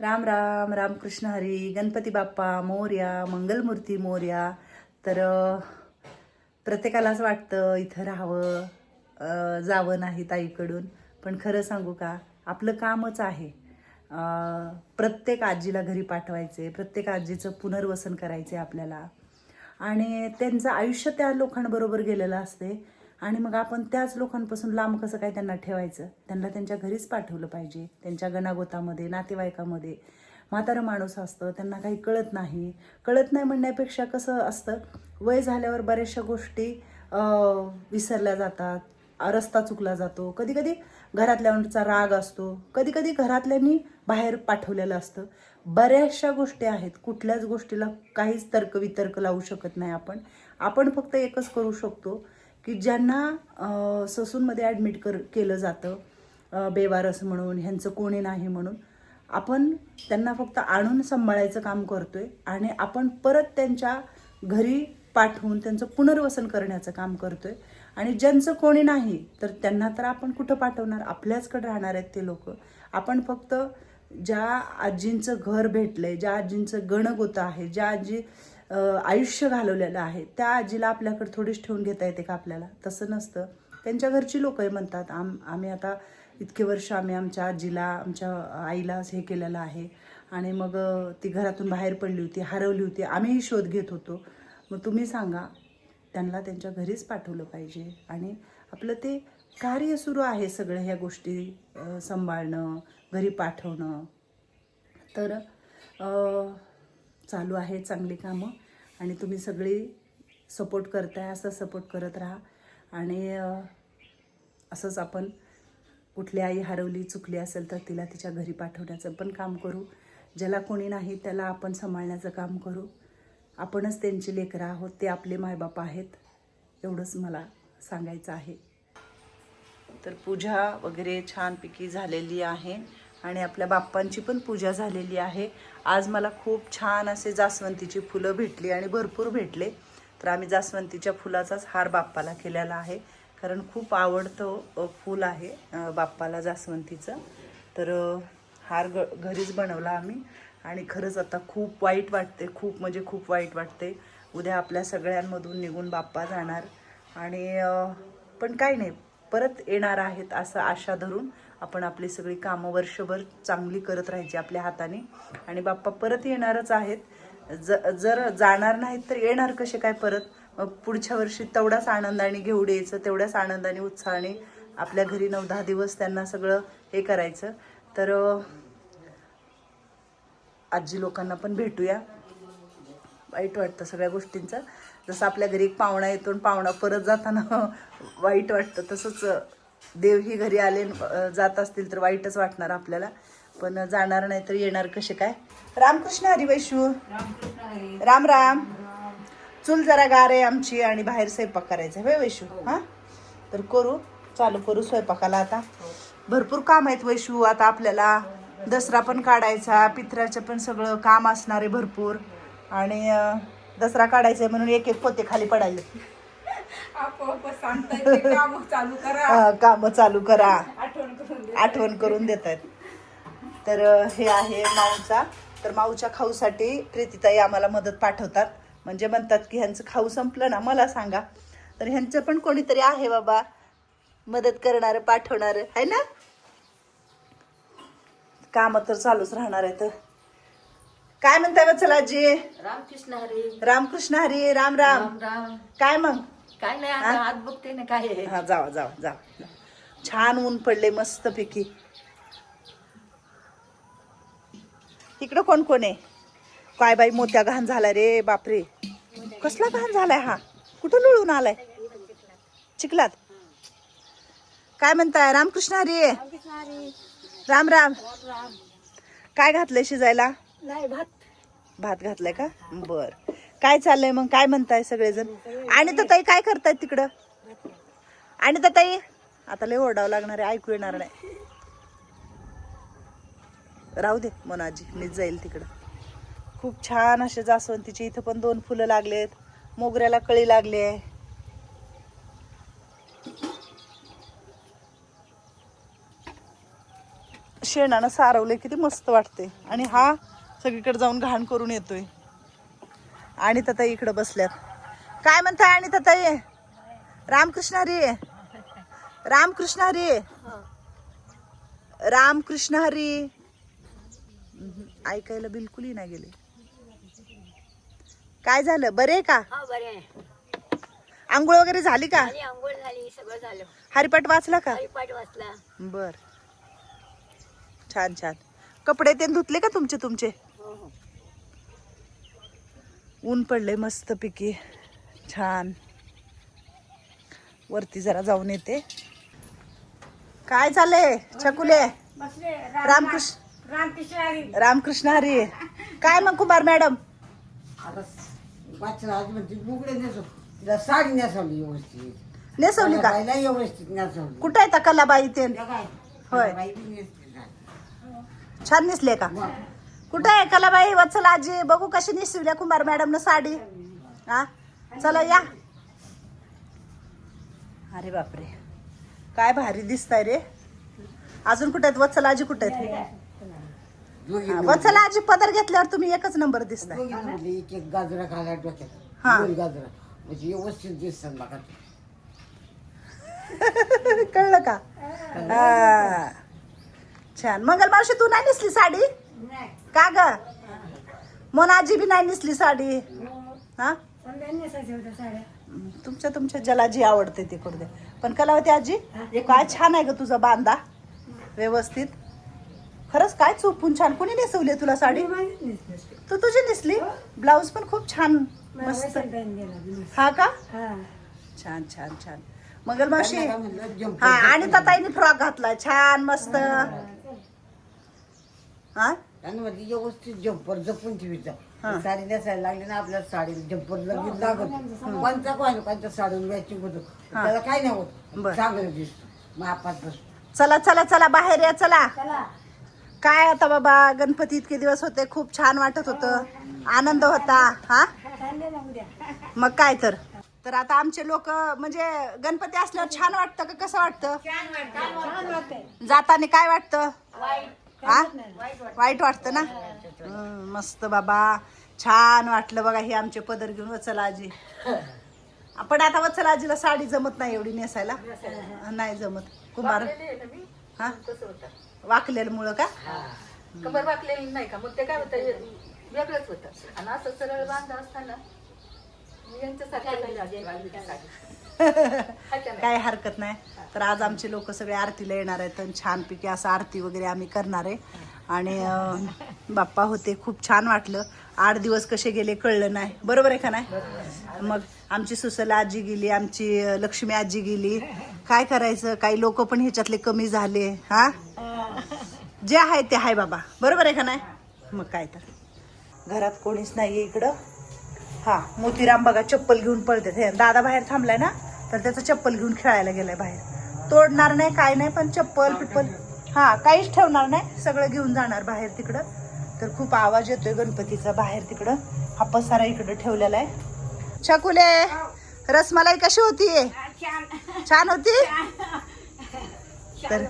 राम राम रामकृष्ण हरी गणपती बाप्पा मोर्या मंगलमूर्ती मोर्या. तर प्रत्येकालाच वाटतं इथं राहावं जावं नाही ताईकडून. पण खरं सांगू का आपलं कामच आहे. प्रत्येक आजीला घरी पाठवायचे प्रत्येक आजीचं पुनर्वसन करायचे आपल्याला. आणि त्यांचं आयुष्य त्या लोकांबरोबर गेलेलं असते. आणि मग आपण त्याच लोकांपासून लांब कसं काय त्यांना ठेवायचं? त्यांना त्यांच्या घरीच पाठवलं पाहिजे. त्यांच्या गणागोतामध्ये नातेवाईकामध्ये. म्हातारं माणूस असतं त्यांना काही कळत नाही. कळत नाही म्हणण्यापेक्षा कसं असतं वय झाल्यावर बऱ्याचशा गोष्टी विसरल्या जातात. रस्ता चुकला जातो. कधी कधी घरातल्यांचा राग असतो. कधी कधी घरातल्यांनी बाहेर पाठवलेलं असतं. बऱ्याचशा गोष्टी आहेत. कुठल्याच गोष्टीला काहीच तर्क वितर्क लावू शकत नाही आपण. आपण फक्त एकच करू शकतो. की ज्यांना ससूनमध्ये ॲडमिट कर केलं जातं बेवारस म्हणून ह्यांचं कोणी नाही म्हणून आपण त्यांना फक्त आणून सांभाळायचं काम करतो आहे आणि आपण परत त्यांच्या घरी पाठवून त्यांचं पुनर्वसन करण्याचं काम करतो आहे आणि ज्यांचं कोणी नाही तर त्यांना तर आपण कुठं पाठवणार? आपल्याचकडे राहणार आहेत ते लोक. आपण फक्त ज्या आजींचं घर भेटलं आहे ज्या आजींचं गणगोतं आहे ज्या आजी आयुष्य घालवलेलं आहे. त्या आजीला आपल्याकडे थोडीच ठेवून घेता येते का आपल्याला? तसं नसतं. त्यांच्या घरची लोकही म्हणतात आम आम्ही आता इतके वर्ष आम्ही आमच्या आजीला आमच्या आईला हे केलेलं आहे. आणि मग ती घरातून बाहेर पडली होती हरवली होती. आम्हीही शोध घेत होतो. मग तुम्ही सांगा त्यांना त्यांच्या घरीच पाठवलं पाहिजे. आणि आपलं ते कार्य सुरू आहे सगळं ह्या गोष्टी सांभाळणं घरी पाठवणं. तर चालू आहे चांगली कामं. आणि तुम्ही सगळी सपोर्ट करताय असं सपोर्ट करत राहा. आणि असंच आपण कुठली आई हरवली चुकली असेल तर तिला तिच्या घरी पाठवण्याचं पण काम करू. ज्याला कोणी नाही त्याला आपण सांभाळण्याचं काम करू. आपणच त्यांची लेकरं आहोत ते आपले मायबाप आहेत एवढंच मला सांगायचं आहे. तर पूजा वगैरे छानपैकी झालेली आहे. आणि आपल्या बाप्पांची पण पूजा झालेली आहे. आज मला खूप छान असे जास्वंतीची फुलं भेटली आणि भरपूर भेटले. तर आम्ही जास्वंतीच्या फुलाचाच हार बाप्पाला केलेला आहे. कारण खूप आवडतं फूल आहे बाप्पाला जास्वंतीचं. तर हार ग घरीच बनवला आम्ही. आणि खरंच आता खूप वाईट वाटते खूप म्हणजे खूप वाईट वाटते. उद्या आपल्या सगळ्यांमधून निघून बाप्पा जाणार. आणि पण काही नाही परत येणार आहेत असं आशा धरून. आपण आपली सगळी कामं वर्षभर चांगली करत राहायची आपल्या हाताने. आणि बाप्पा परत येणारच आहेत. ज जर जाणार नाहीत तर येणार कसे काय परत? पुढच्या वर्षी तेवढ्याच आनंदाने घेऊन यायचं तेवढ्याच आनंदाने उत्साहाने आपल्या घरी नऊ दहा दिवस त्यांना सगळं हे करायचं. तर आजी लोकांना पण भेटूया. वाईट वाटतं सगळ्या गोष्टींचं. जसं आपल्या घरी एक पाहुणा येतो आणि पाहुणा परत जाताना वाईट वाटतं तसंच देव ही घरी आले जात असतील तर वाईटच वाटणार आपल्याला. पण जाणार नाही तर येणार कसे काय? रामकृष्ण हरी वैशू राम राम. चूल जरा गार आहे आमची आणि बाहेर स्वयंपाक करायचा आहे वैशू हां. तर करू. चालू करू स्वयंपाकाला आता. भरपूर काम आहेत वैशू आता आपल्याला दसरा पण काढायचा पित्राचं पण सगळं काम असणार आहे भरपूर. आणि दसरा काढायचा आहे म्हणून एक एक पोते खाली पडायले आपोआप सांगताय ते काम चालू करा. अं, कामं चालू करा. आठवण करून दे आठवण करून देत आहेत तर हे आहे माऊचा. तर माऊच्या खाऊसाठी प्रीतीताई आम्हाला मदत पाठवतात. म्हणजे म्हणतात की ह्यांचं खाऊ संपलं ना मला सांगा. तर ह्यांचं पण कोणीतरी आहे बाबा. मदत करणारं पाठवणारं. आहे ना? कामं तर चालूच राहणार आहेत. काय म्हणताय चला आजी? रामकृष्ण हरी. रामकृष्ण हरी राम राम. राम राम. काय मग? काय नाही आता हात बघते ना काय आहे. हा जावा जावा जावा. छान ऊन पडले मस्त पैकी इकडं कोण कोण आहे? काय बाई मोत्या घाण झाला रे बापरे. कसला घाण झालाय हा? कुठं लुळून आलाय? चिखलात? काय म्हणताय? रामकृष्ण हरी? राम राम. काय घातलंय शिजायला? नाही भात. भात घातलाय का? बर. काय चाललंय मग? काय म्हणताय सगळेजण? आणि तर ताई काय करतायत तिकडं? आणि तर ताई आता लय ओरडावं लागणार आहे ऐकू येणार नाही. राहू दे मनाजी मीच जाईल तिकडं. खूप छान असे जास्वंतीचे इथं पण दोन फुलं लागलेत. मोगऱ्याला कळी लागली आहे. शेणानं सारवले किती मस्त वाटते आणि हा सगळीकडे जाऊन घाण करून येतोय. आणि ताई इकडे बसल्यात. काय म्हणताय आणि ताई? रामकृष्ण हरी? रामकृष्ण हरी? रामकृष्ण हरी? ऐकायला बिलकुलही नाही गेले. काय झालं? बरे का? आंघोळ वगैरे झाली का? आंघोळ झाली सगळं झालं. हरिपाठ वाचला का? हरिपाठ वाचला. बर. छान छान. कपडे ते धुतले का तुमचे तुमचे? हो हो. ऊन पडले मस्त पिकी छान. वरती जरा जाऊन येते. काय चाललंय छकुले? रामकृष्ण रामकृष्ण हरी. काय मग कुमार मॅडम? आता वाचला आज म्हणते बुगडे नेसो तिला साडी नेसवली व्यवस्थित. नेसवली का? बाईला व्यवस्थित नेसवली. कुठं आहे कलाबाई ते होय. छान नेसले का? कुठं आहे? कलाबाई वत्सल आजी बघू कशी नेसविल्या कुंभार मॅडम न साडी. हा? चला या. अरे बापरे. काय भारी दिसताय रे. अजून कुठे आहेत? वत्सल आजी कुठे आहेत? वत्सल आजी पदर घेतल्यावर तुम्ही एकच नंबर दिसताय. दोघी म्हणले एक एक गाजरा घाला डोक्यात. हा. दोन गाजरा. म्हणजे व्यवस्थित दिसतात बघा ते. कळलं का. छान. मंगल मावशी तू नाही नेसली साडी? का ग? आजी बी नाही नेसली साडी. हा? तुमच्या तुमच्या ज्याला जी आवडते तिकडून करू दे पण कलावती आजी काय छान आहे ग तुझा बांधा. व्यवस्थित. खरंच काय चुपून छान. कोणी नेसवली तुला साडी? तू तुझी नेसली? ब्लाऊज पण खूप छान मस्त. हा का? छान छान छान. मंगल मावशी हा आणि ताईने फ्रॉक घातला छान मस्त. हा? त्यांना म्हणते व्यवस्थित जंपर जपून हा. ठेवायचा साडी नेसायला लागली ना आपल्या साडी जंपर लगेच लागत. कोणता कोण कोणत्या साडून मॅचिंग होतो हा. त्याला काय नाही. होत. चांगलं दिसतो. मग आपण चला चला चला बाहेर या चला. काय आता बाबा गणपती इतके दिवस होते खूप छान वाटत होतं. आनंद होता. हा? मग काय तर. तर आता आमचे लोक म्हणजे गणपती असल्यावर छान वाटतं का? कसं वाटतं? जाताना काय वाटतं? हा? वाईट वाटतं ना? हं, मस्त बाबा. छान वाटलं बघा हे आमचे पदर घेऊन वचला आजी पण आता वचला आजीला साडी जमत नाही एवढी नेसायला. नाही जमत. कुंभार. हा? वाकलेलं का? कंबर वाकलेली नाही का? मग ते काय होतं? वेगळंच होतं. आणि असं सरळ बांधा असताना यांच्यासारखं काय हरकत नाही. तर आज आमचे लोक सगळे आरतीला येणार आहेत आणि छानपैकी असं आरती वगैरे आम्ही करणार आहे. आणि बाप्पा होते खूप छान वाटलं. आठ दिवस कसे गेले कळलं नाही. बरोबर आहे का नाही? मग आमची सुसला आजी गेली आमची लक्ष्मी आजी गेली. काय करायचं? काही लोक पण ह्याच्यातले कमी झाले. हा? जे आहे ते आहे बाबा. बरोबर आहे का नाही? मग काय तर. घरात कोणीच नाहीये इकडं. हा मोतीराम बघा चप्पल घेऊन पळते हे दादा बाहेर थांबलाय ना तर त्याचं चप्पल घेऊन खेळायला गेलाय बाहेर. तोडणार नाही काय नाही पण चप्पल पिप्पल. हा काहीच ठेवणार नाही सगळं घेऊन जाणार बाहेर तिकडं. तर खूप आवाज येतोय गणपतीचा बाहेर तिकडं. हा पसारा इकडं ठेवलेला आहे. छकुले रसमलाई कशी होती? छान. होती? तर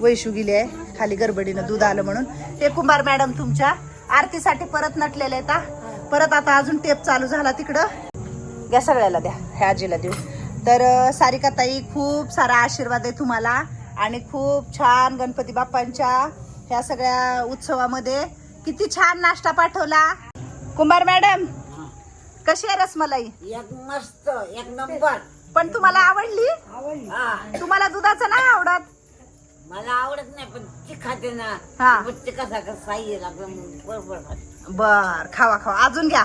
वैशू गेली आहे खाली गडबडीनं दूध आलं म्हणून. हे कुंभार मॅडम तुमच्या आरतीसाठी परत नटलेले आहेत. परत आता अजून टेप चालू झाला तिकडं. द्या सगळ्याला द्या ह्या आजीला देऊ तर सारिका ताई खूप सारा आशीर्वाद आहे तुम्हाला आणि खूप छान गणपती बाप्पांच्या ह्या सगळ्या उत्सवामध्ये. किती छान नाश्ता पाठवला. कुंभार मॅडम कशी आहे रसमलाई? एक मस्त एक नंबर. पण तुम्हाला आवडली? हा. तुम्हाला दुधाचं नाही आवडत? मला आवडत नाही पण ती खाते ना. हा. कसा कसा आपलं बरोबर. बर खावा खावा. अजून घ्या.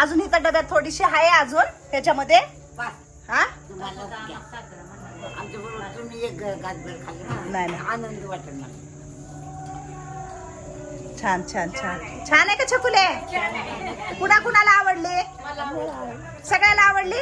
अजून इथं डब्यात थोडीशी आहे अजून. ह्याच्यामध्ये? पाच. हा. नाही. आनंद छान छान छान. छान आहे का छकुले? कुणा कुणाला आवडली. सगळ्याला आवडली?